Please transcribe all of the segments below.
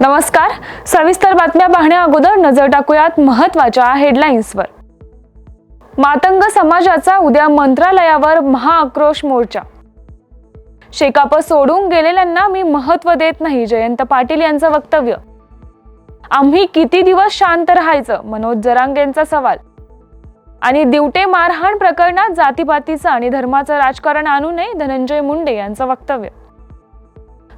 नमस्कार. सविस्तर बातम्या पाहण्या अगोदर नजर टाकूयात महत्त्वाच्या हेडलाईन्सवर मातंग समाजाचा उद्या मंत्रालयावर महाआक्रोश मोर्चा. शेकाप सोडून गेलेल्यांना मी महत्त्व देत नाही जयंत पाटील यांचं वक्तव्य. आम्ही किती दिवस शांत राहायचं? मनोज जरांगेंचा सवाल. आणि दिवटे मारहाण प्रकरणात जातीपातीचं आणि धर्माचं राजकारण आणू नये धनंजय मुंडे यांचं वक्तव्य.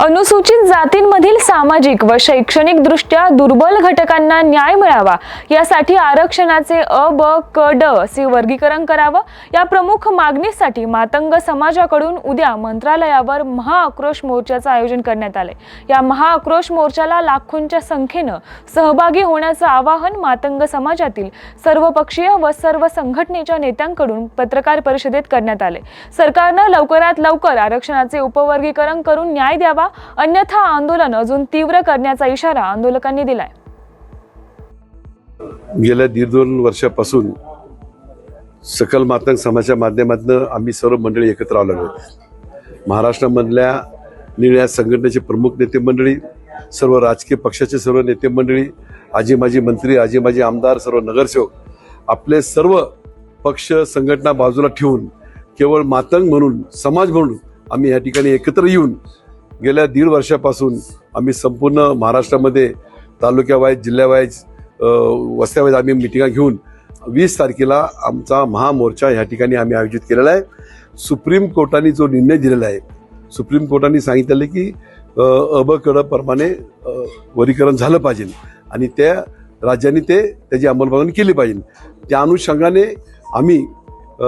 अनुसूचित जातींमधील सामाजिक व शैक्षणिक दृष्ट्या दुर्बल घटकांना न्याय मिळावा. यासाठी आरक्षणाचे अ ब क ड असे वर्गीकरण करावं. या प्रमुख मागणीसाठी मातंग समाजाकडून उद्या मंत्रालयावर महाआक्रोश मोर्चाचं आयोजन करण्यात आले या महाआक्रोश मोर्चाला लाखोंच्या संख्येनं सहभागी होण्याचं आवाहन मातंग समाजातील सर्वपक्षीय व सर्व संघटनेच्या नेत्यांकडून पत्रकार परिषदेत करण्यात आले सरकारनं लवकरात लवकर आरक्षणाचे उपवर्गीकरण करून न्याय द्यावा. अन्यथा आंदोलन अजून तीव्र करण्याचा इशारा आंदोलकांनी दिलाय. गेल्या दीड दोन वर्षापासून सकल मातंग समाजाच्या माध्यमातून आम्ही सर्व मंडळी एकत्र आलो आहोत. महाराष्ट्रामधल्या निर्णया संघटनेचे प्रमुख नेते मंडळी सर्व राजकीय पक्षाचे सर्व नेते मंडळी आजी माजी मंत्री आजी माजी आमदार सर्व नगरसेवक आपले सर्व पक्ष संघटना बाजूला ठेवून केवळ मातंग म्हणून समाज म्हणून आम्ही या ठिकाणी एकत्र येऊन गेल्या दीड वर्षापासून आम्ही संपूर्ण महाराष्ट्रामध्ये तालुक्यावाईज जिल्ह्यावाईज वस्त्यावाईज आम्ही मिटिंगा घेऊन वीस तारखेला आमचा महामोर्चा ह्या ठिकाणी आम्ही आयोजित केलेला आहे. सुप्रीम कोर्टाने जो निर्णय दिलेला आहे सुप्रीम कोर्टाने सांगितलेलं की अबकडप्रमाणे अ वर्गीकरण झालं पाहिजे आणि त्या राज्यांनी ते त्याची अंमलबजावणी केली पाहिजे. त्या अनुषंगाने आम्ही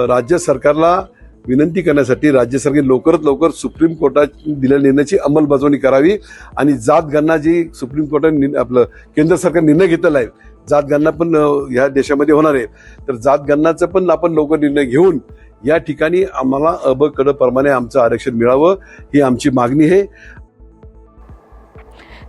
राज्य सरकारला विनंती करण्यासाठी राज्य सरकारने लवकरात लवकर सुप्रीम कोर्टात दिलेल्या निर्णयाची अंमलबजावणी करावी आणि जात गणना जी सुप्रीम कोर्टाने आपलं केंद्र सरकार निर्णय घेतलेला आहे जात गणना पण ह्या देशामध्ये होणार आहे. तर जात पण आपण लवकर निर्णय घेऊन या ठिकाणी आम्हाला अब आमचं आरक्षण मिळावं ही आमची मागणी आहे.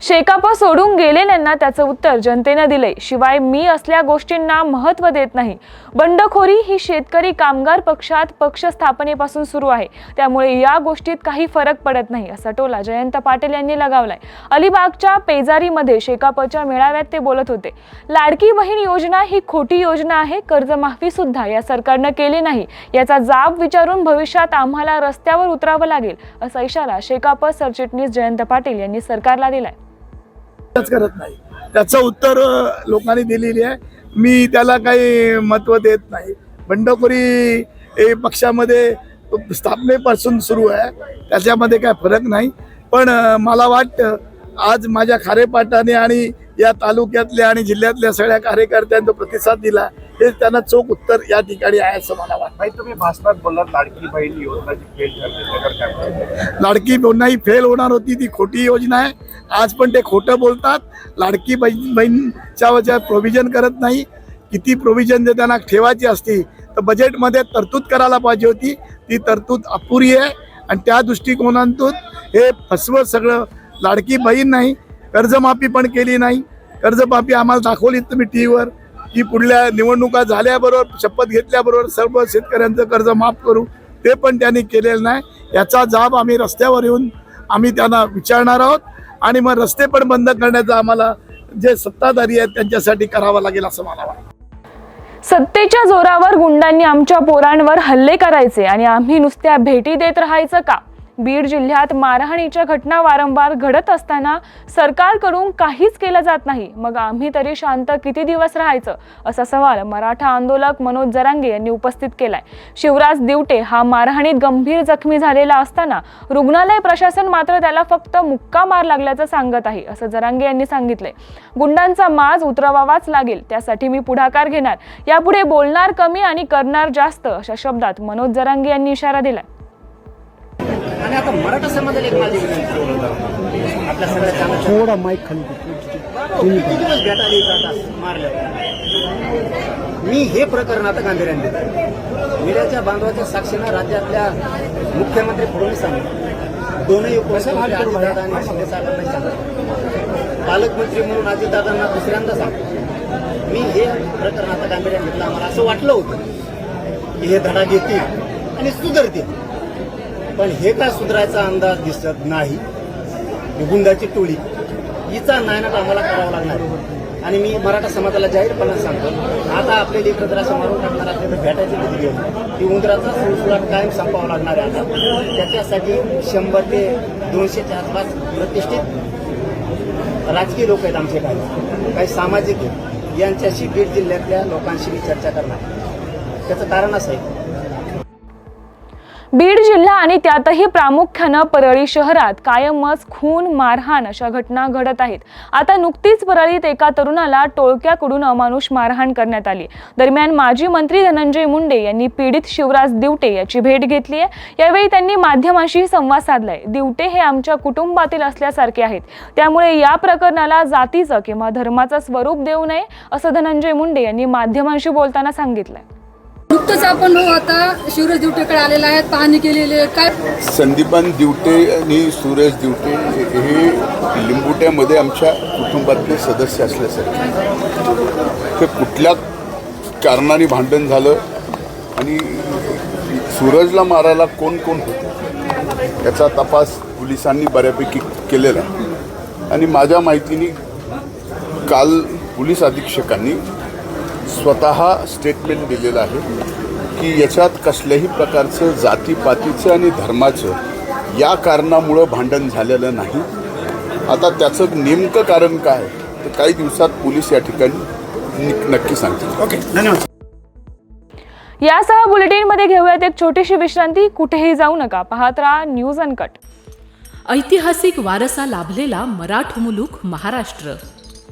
शेकाप सोडून गेलेल्यांना त्याचं उत्तर जनतेनं दिलंय. शिवाय मी असल्या गोष्टींना महत्त्व देत नाही. बंडखोरी ही शेतकरी कामगार पक्षात पक्ष स्थापनेपासून सुरू आहे. त्यामुळे या गोष्टीत काही फरक पडत नाही असा टोला जयंत पाटील यांनी लगावलाय. अलिबागच्या पेजारीमध्ये शेकापच्या मेळाव्यात ते बोलत होते. लाडकी बहीण योजना ही खोटी योजना आहे कर्जमाफी सुद्धा या सरकारनं केली नाही. याचा जाब विचारून भविष्यात आम्हाला रस्त्यावर उतरावं लागेल असा इशारा शेकाप सरचिटणीस जयंत पाटील यांनी सरकारला दिलाय. करत नाही. त्याचं उत्तर लोकांनी दिलेली आहे. मी त्याला काही महत्त्व देत नाही. बंडखोरी हे पक्षामध्ये स्थापनेपासून सुरू आहे. त्याच्यामध्ये काय फरक नाही. पण मला वाटतं आज माझ्या खारेपाटाने आणि या तालुक्यातल्या आणि जिल्ह्यातल्या सगळ्या कार्यकर्त्यांचा प्रतिसाद दिला हे त्यांना चोख उत्तर या ठिकाणी आहे असं मला वाटतं. तुम्ही भाषणात लाडकी बहीण योजना? लाडकी योजना ही फेल होणार होती ती खोटी योजना आहे. आज पण ते खोटं बोलतात. लाडकी बहीण बहीणच्या वजा प्रोव्हिजन करत नाही किती प्रोव्हिजन जर त्यांना ठेवायची असती तर बजेटमध्ये तरतूद करायला पाहिजे होती. ती तरतूद अपुरी आहे. आणि त्या दृष्टिकोनातून हे फसवं सगळं लाडकी बहीण नाही कर्जमाफी पण केली नाही. कर्जमाफी आम्हाला दाखवली तुम्ही टी व्हीवर की पुढल्या निवडणुका झाल्याबरोबर शपथ घेतल्याबरोबर सर्व शेतकऱ्यांचं कर्ज माफ करू ते पण त्यांनी केलेलं नाही. याचा जाब आम्ही रस्त्यावर येऊन आम्ही त्यांना विचारणार आहोत आणि मग रस्ते पण बंद करण्याचा आम्हाला जे सत्ताधारी आहेत त्यांच्यासाठी करावं लागेल असं मला वाटतं. सत्तेच्या जोरावर गुंडांनी आमच्या पोरांवर हल्ले करायचे आणि आम्ही नुसत्या भेटी देत राहायचं का? बीड जिल्ह्यात मारहाणीच्या घटना वारंवार घडत असताना सरकारकडून काहीच केलं जात नाही. मग आम्ही तरी शांत किती दिवस राहायचं? असा सवाल मराठा आंदोलक मनोज जरांगे यांनी उपस्थित केलाय. शिवराज दिवटे हा मारहाणीत गंभीर जखमी झालेला असताना रुग्णालय प्रशासन मात्र त्याला फक्त मुक्का मार लागल्याचं सांगत आहे असं जरांगे यांनी सांगितलंय. गुंडांचा माज उतरवावाच लागेल त्यासाठी मी पुढाकार घेणार. यापुढे बोलणार कमी आणि करणार जास्त अशा शब्दात मनोज जरांगे यांनी इशारा दिलाय. आणि आता मराठा समाजाला एक माझी विनंती. आपल्या सगळ्या थोडा माईक खाली. किती दिवस भेटायला येतात असं मारलं. मी हे प्रकरण आता गांभीर्याने मीडियाच्या बांधवाच्या साक्षीनं राज्यातल्या मुख्यमंत्री फडणवीसांनी दोनही उपमुख्यमंत्री अजितदादा आणि शिंदे साहेबांना सांगितलं पालकमंत्री म्हणून अजितदादांना दुसऱ्यांदा सांगतो मी हे प्रकरण आता गांभीर्याने घेतलं. आम्हाला असं वाटलं होतं की हे धडा घेतील आणि सुधारतील. पण हे का सुधारायचा अंदाज दिसत नाही? ही गुंडाची टोळी. हिचा नायनाट आम्हाला करावा लागणार. आणि मी मराठा समाजाला जाहीरपणे सांगतो आता आपले लेखरा समारोह टाकणार तर भेटायचं कधी घेऊन. ती उंदराचा सुळसुळाट कायम संपावा लागणार आहे आता. त्याच्यासाठी शंभर ते दोनशेच्या आसपास प्रतिष्ठित राजकीय लोक आहेत आमचे काही. काही सामाजिक आहेत. यांच्याशी बीड जिल्ह्यातल्या लोकांशी मी चर्चा करणार. त्याचं कारण असं आहे बीड जिल्हा आणि त्यातही प्रामुख्यानं परळी शहरात कायमच खून मारहाण अशा घटना घडत आहेत. आता नुकतीच परळीत एका तरुणाला टोळक्याकडून अमानुष मारहाण करण्यात आली. दरम्यान माजी मंत्री धनंजय मुंडे यांनी पीडित शिवराज दिवटे याची भेट घेतली आहे. यावेळी त्यांनी माध्यमांशी संवाद साधलाय. दिवटे हे आमच्या कुटुंबातील असल्यासारखे आहेत. त्यामुळे या प्रकरणाला जातीचं किंवा धर्माचं स्वरूप देऊ नये असं धनंजय मुंडे यांनी माध्यमांशी बोलताना सांगितलंय. नुकतंच आपण हो आता शिवराज दिवटेकडे आलेला आहे पाहणी केलेली आहे. काय संदीपान दिवटे आणि सुरेश दिवटे हे लिंबुट्यामध्ये आमच्या कुटुंबातले सदस्य असल्यासारखे. ते कुठल्या कारणाने भांडण झालं आणि सूरजला मारायला कोण कोण होतं? याचा तपास पोलिसांनी बऱ्यापैकी केलेला आहे. आणि माझ्या माहितीने काल पोलीस अधीक्षकांनी स्वतः स्टेटमेंट दिलेलं आहे की याच्यात कसल्याही प्रकारचं जातीपातीचं आणि धर्माचं या कारणामुळं भांडण झालेलं नाही. आता त्याचं नेमकं कारण काय तर काही दिवसात पोलीस या ठिकाणी नक्की सांगतील. ओके धन्यवाद. यासह बुलेटिनमध्ये घेऊयात एक छोटीशी विश्रांती. कुठेही जाऊ नका पाहत राहा न्यूज अनकट. ऐतिहासिक वारसा लाभलेला मराठ मुलूक महाराष्ट्र.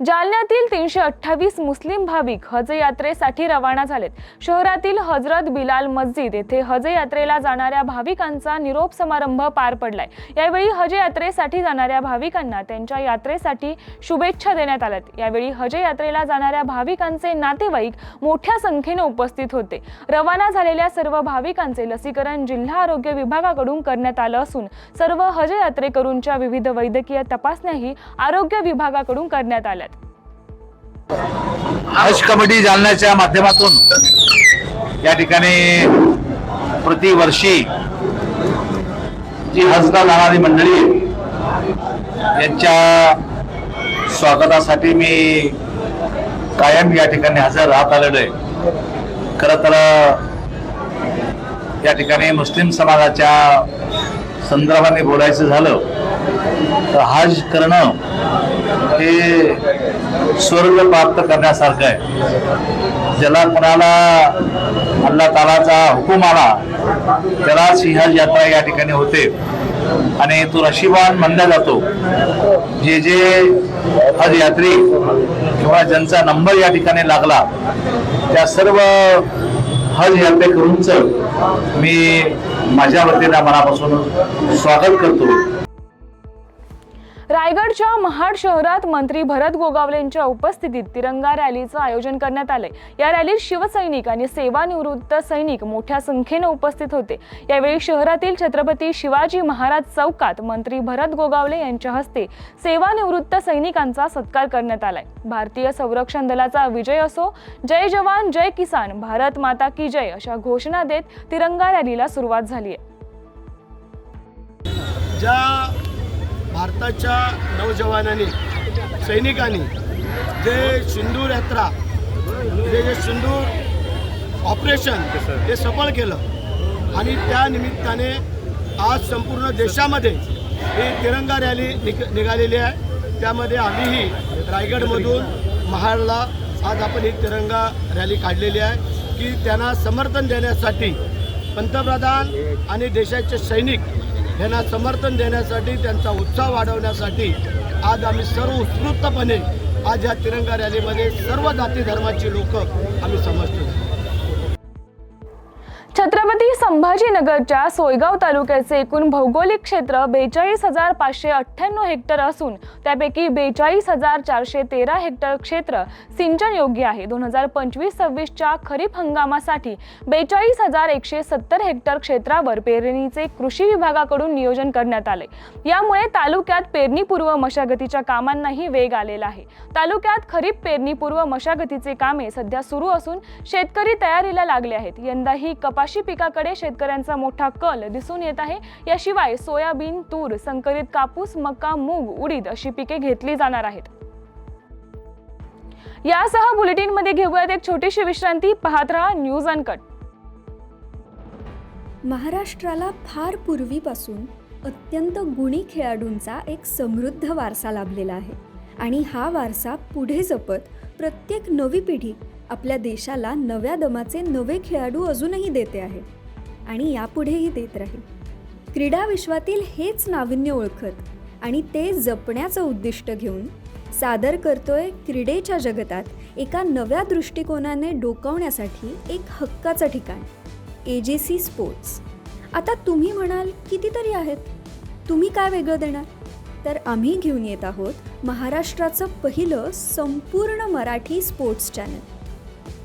जालन्यातील तीनशे अठ्ठावीस मुस्लिम भाविक हज यात्रेसाठी रवाना झालेत. शहरातील हजरत बिलाल मस्जिद येथे हज यात्रेला जाणाऱ्या भाविकांचा निरोप समारंभ पार पडलाय. यावेळी हज यात्रेसाठी जाणाऱ्या भाविकांना त्यांच्या यात्रेसाठी शुभेच्छा देण्यात आल्यात. यावेळी हज यात्रेला जाणाऱ्या भाविकांचे नातेवाईक मोठ्या संख्येने उपस्थित होते. रवाना झालेल्या सर्व भाविकांचे लसीकरण जिल्हा आरोग्य विभागाकडून करण्यात आलं असून सर्व हज यात्रेकरूंच्या विविध वैद्यकीय तपासण्याही आरोग्य विभागाकडून करण्यात आल्या हज कमिटी जालन्याच्या माध्यमातून या ठिकाणी प्रतिवर्षी जी हजला जाणारी मंडळी यांच्या स्वागतासाठी मी कायम या ठिकाणी हजर राहत आलेलो आहे. खरं तर या ठिकाणी मुस्लिम समाजाच्या संदर्भाने बोलायचं झालं तर हज करणं हे स्वर्ग प्राप्त करण्यासारखं आहे. ज्याला कुणाला अल्ला तालाचा हुकूम आला त्यालाच ही यात्रा या ठिकाणी होते. आणि तो नशिबान मानला जातो. जे जे हज यात्री किंवा ज्यांचा नंबर या ठिकाणी लागला त्या सर्व हज यात्रेकरूंचं मी माझ्या वतीनं मनापासून स्वागत करतो. रायगडच्या महाड शहरात मंत्री भरत गोगावलेंच्या उपस्थितीत तिरंगा रॅलीचं आयोजन करण्यात आलंय. या रॅलीत शिवसैनिक आणि सेवानिवृत्त सैनिक मोठ्या संख्येनं उपस्थित होते. यावेळी शहरातील छत्रपती शिवाजी महाराज चौकात मंत्री भरत गोगावले यांच्या हस्ते सेवानिवृत्त सैनिकांचा सत्कार करण्यात आलाय. भारतीय संरक्षण दलाचा विजय असो जय जवान जय किसान भारत माता की जय अशा घोषणा देत तिरंगा रॅलीला सुरुवात झाली आहे ज्या भारताच्या नौजवानांनी सैनिकांनी जे सिंदूर यात्रा म्हणजे जे सिंदूर ऑपरेशन हे सफळ केलं. आणि त्या निमित्ताने आज संपूर्ण देशामध्ये ही तिरंगा रॅली निघ निघालेली आहे. त्यामध्ये आम्हीही रायगडमधून महाडला आज आपण ही तिरंगा रॅली काढलेली आहे की त्यांना समर्थन देण्यासाठी पंतप्रधान आणि देशाचे सैनिक यांना समर्थन देण्यासाठी त्यांचा उत्साह वाढवण्यासाठी आज आम्ही सर्व उत्स्फूर्तपणे आज या तिरंगा रॅलीमध्ये सर्व जाती धर्माची लोक आम्ही समजतो छत्रपती संभाजीनगरच्या सोयगाव तालुक्याचे एकूण भौगोलिक क्षेत्र बेचाळीस हजार पाचशे अठ्ठ्याण्णव हेक्टर असून त्यापैकी बेचाळीस हजार चारशे तेरा हेक्टर क्षेत्र सिंचन योग्य आहे. दोन हजार पंचवीस सव्वीसच्या खरीप हंगामासाठी बेचाळीस हजार एकशे सत्तर हेक्टर क्षेत्रावर पेरणीचे कृषी विभागाकडून नियोजन करण्यात आले. यामुळे तालुक्यात पेरणीपूर्व मशागतीच्या कामांनाही वेग आलेला आहे. तालुक्यात खरीप पेरणीपूर्व मशागतीचे कामे सध्या सुरू असून शेतकरी तयारीला लागले आहेत. यंदाही कपाशी पिकाकडे शेतकऱ्यांचा मोठा कल दिसून येत आहे. याशिवाय सोयाबीन तूर संकरित कापूस मका मूग उडीद अशी पिके घेतली जाणार आहेत. यासह बुलेटिनमध्ये घेऊयात एक छोटीशी विश्रांती. पाहत राहा न्यूज अनकट. महाराष्ट्राला फार पूर्वीपासून अत्यंत गुणी खेळाडूंचा एक समृद्ध वारसा लाभलेला आहे. आणि हा वारसा पुढे जपत प्रत्येक नवी पिढी आपल्या देशाला नव्या दमाचे नवे खेळाडू अजूनही देते आहे. आणि यापुढेही देत राहील. क्रीडा विश्वातील हेच नाविन्य ओळखत आणि ते जपण्याचं उद्दिष्ट घेऊन सादर करतोय क्रीडेच्या जगतात एका नव्या दृष्टिकोनाने डोकावण्यासाठी एक हक्काचं ठिकाण ए जे सी स्पोर्ट्स आता तुम्ही म्हणाल कितीतरी आहेत? तुम्ही काय वेगळं देणार? तर आम्ही घेऊन येत आहोत महाराष्ट्राचं पहिलं संपूर्ण मराठी स्पोर्ट्स चॅनल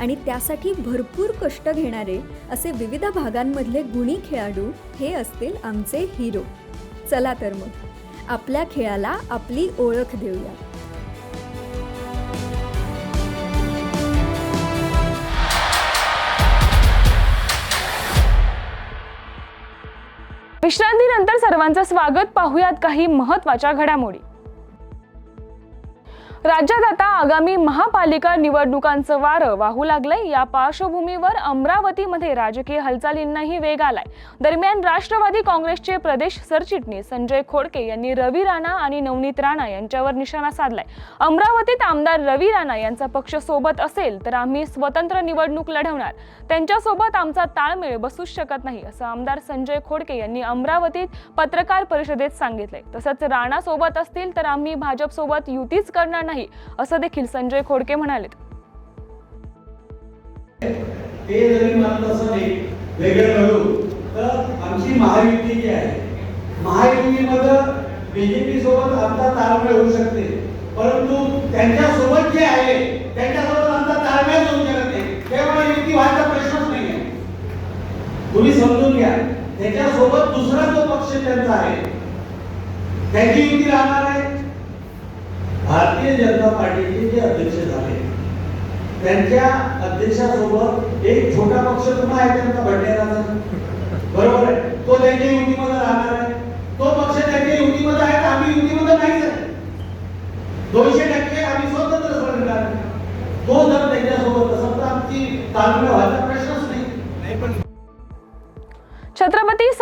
आणि त्यासाठी भरपूर कष्ट घेणारे असे विविध भागांमधले गुणी खेळाडू हे असतील आमचे हिरो. चला तर मग आपल्या खेळाला आपली ओळख देऊया. विश्रांतीनंतर सर्वांचं स्वागत पाहूयात काही महत्त्वाच्या घडामोडी. राज्यात आता आगामी महापालिका निवडणुकांचं वारं वाहू लागलंय. या पार्श्वभूमीवर अमरावतीमध्ये राजकीय हालचालींनाही वेग आलाय. दरम्यान राष्ट्रवादी काँग्रेसचे प्रदेश सरचिटणीस संजय खोडके यांनी रवी राणा आणि नवनीत राणा यांच्यावर निशाणा साधलाय. अमरावतीत आमदार रवी राणा यांचा पक्ष सोबत असेल तर आम्ही स्वतंत्र निवडणूक लढवणार. त्यांच्यासोबत आमचा ताळमेळ बसूच शकत नाही असं आमदार संजय खोडके यांनी अमरावतीत पत्रकार परिषदेत सांगितलंय. तसंच राणा सोबत असतील तर आम्ही भाजपसोबत युतीच करणार नाही. नाही असं देखील संजय खोडके म्हणाले ते जरी म्हणत असं वेगळं घडू तर आमची महायुती जी आहे महायुतीमध्ये बीजेपी सोबत आमचा ताळमेळ होऊ शकते. परंतु त्यांच्यासोबत जे आहे त्यांच्यासोबत आमचा ताळमेळ होऊ शकत नाही. त्यामुळे युती व्हायचा प्रश्नच नाही आहे. तुम्ही समजून घ्या त्याच्यासोबत दुसरा जो पक्ष त्यांचा आहे त्याची युती राहणार आहे भारतीय जनता पार्टीचे जे अध्यक्ष झाले त्यांच्या अध्यक्षासोबत एक छोटा पक्ष पुन्हा आहे त्यांचा भंडेराचा बरोबर आहे? तो त्यांच्या युतीमध्ये राहणार आहे. तो पक्ष त्यांच्या युतीमध्ये आहे तर आम्ही युतीमध्ये नाही आहे दोनशे टक्के आम्ही स्वतंत्र सरकार तो जर त्यांच्यासोबत असेल तर आमची तालमेल व्हायला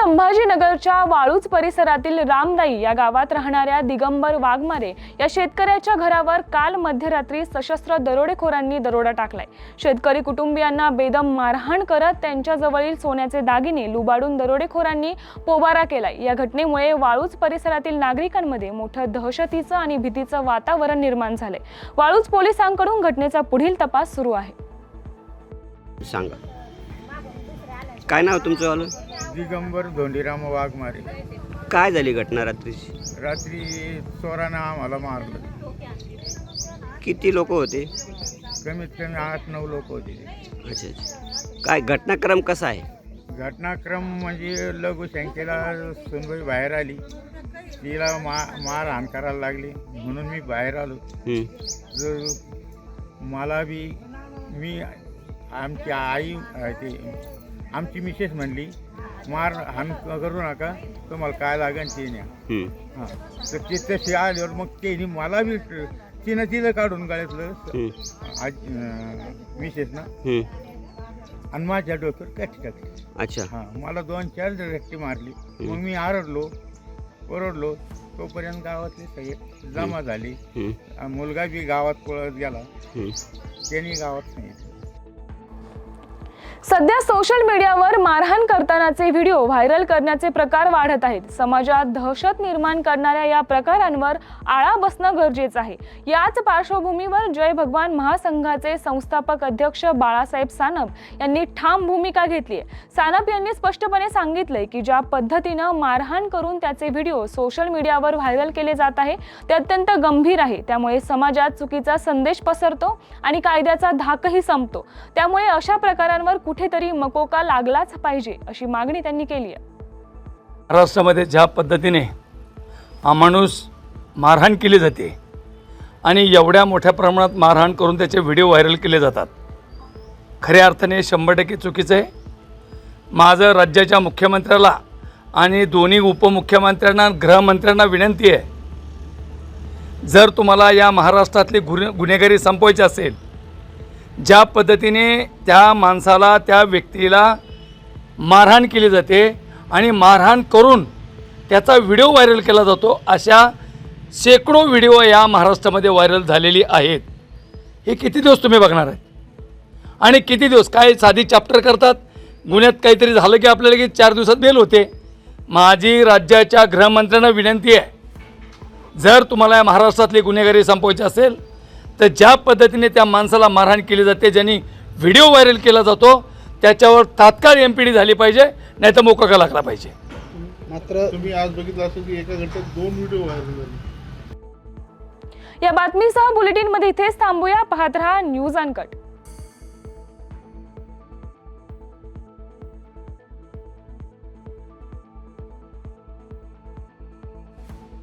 संभाजीनगरच्या वाळूज परिसरातील रामदाई या गावात राहणाऱ्या दिगंबर वाघमारे या शेतकऱ्याच्या घरावर काल मध्यरात्री सशस्त्र दरोडेखोरांनी दरोडा टाकलाय. शेतकरी कुटुंबियांना बेदम मारहाण करत त्यांच्याजवळील सोन्याचे दागिने लुबाडून दरोडेखोरांनी पोबारा केलाय. या घटनेमुळे वाळूज परिसरातील नागरिकांमध्ये मोठं दहशतीचं आणि भीतीचं वातावरण निर्माण झालंय. वाळूज पोलिसांकडून घटनेचा पुढील तपास सुरू आहे. सांगा. काय नाव तुमचं आलं दिगंबर धोंडीराम वाघमारे. काय झाली घटना रात्रीची? रात्री चोरानं आम्हाला मारलं. किती लोक होते? कमीत कमी आठ नऊ लोक होते. अच्छा अच्छा. काय घटनाक्रम कसा आहे? घटनाक्रम म्हणजे लघुशंकेला सुनबाई बाहेर आली. तिला मा मारहाण करायला लागली. म्हणून मी बाहेर आलो. मला बी मी आमची आई अ, ते. आमची मिसेस म्हणली मार हाण करू नका तुम्हाला काय लागेल ते न्या. हं, हां. तर ते तसे आल्यावर मग त्यांनी मला बी तिनं तिला काढून गाळ्यातलं. आज मिसेस ना. आणि माझ्या डोक्यावर काठी टाकली अच्छा. हां मला दोन चार रट्टी मारली. मग मी आरडलो ओरडलो. तोपर्यंत गावातले सगळे जमा झाले. मुलगा बी गावात पळत गेला. त्यांनी गावात सांगितलं. सध्या सोशल मीडियावर मारहाण करतानाचे व्हिडिओ व्हायरल करण्याचे प्रकार वाढत आहेत. समाजात दहशत निर्माण करणाऱ्या या प्रकारांवर आळा बसणं गरजेचं आहे. याच पार्श्वभूमीवर जय भगवान महासंघाचे संस्थापक अध्यक्ष बाळासाहेब सानप यांनी ठाम भूमिका घेतली आहे. सानप यांनी स्पष्टपणे सांगितलंय की ज्या पद्धतीनं मारहाण करून त्याचे व्हिडिओ सोशल मीडियावर व्हायरल केले जात आहे ते अत्यंत गंभीर आहे. त्यामुळे समाजात चुकीचा संदेश पसरतो आणि कायद्याचा धाकही संपतो. त्यामुळे अशा प्रकारांवर कुठेतरी मकोका लागलाच पाहिजे अशी मागणी त्यांनी केली आहे. महाराष्ट्रामध्ये ज्या पद्धतीने माणूस मारहाण केली जाते आणि एवढ्या मोठ्या प्रमाणात मारहाण करून त्याचे व्हिडिओ व्हायरल केले जातात खऱ्या अर्थाने शंभर टक्के चुकीचं आहे. माझं राज्याच्या मुख्यमंत्र्याला आणि दोन्ही उपमुख्यमंत्र्यांना गृहमंत्र्यांना विनंती आहे जर तुम्हाला या महाराष्ट्रातली गुन्हे गुन्हेगारी संपवायची असेल ज्या पद्धतीने त्या माणसाला त्या व्यक्तीला मारहाण केली जाते आणि मारहाण करून त्याचा व्हिडिओ व्हायरल केला जातो अशा शेकडो व्हिडिओ या महाराष्ट्रामध्ये व्हायरल झालेली आहेत. हे किती दिवस तुम्ही बघणार आहेत आणि किती दिवस? काय साधी चॅप्टर करतात? गुन्ह्यात काहीतरी झालं की आपल्याला की चार दिवसात बेल होते. माझी राज्याच्या गृहमंत्र्यांना विनंती आहे जर तुम्हाला या महाराष्ट्रातली गुन्हेगारी संपवायची असेल तर ज्या पद्धतीने त्या माणसाला मारहाण केली जाते ज्यांनी व्हिडिओ व्हायरल केला जातो त्याच्यावर तात्काळ एम पी डी झाली पाहिजे नाही तर मोकाका लागला पाहिजे? मात्र तुम्ही आज बघितलं असेल की एका घंट्यात दोन व्हिडिओ व्हायरल झाले. या बातमीसह बुलेटिनमध्ये इथेच थांबूया. पाहत रहा न्यूज अनकट.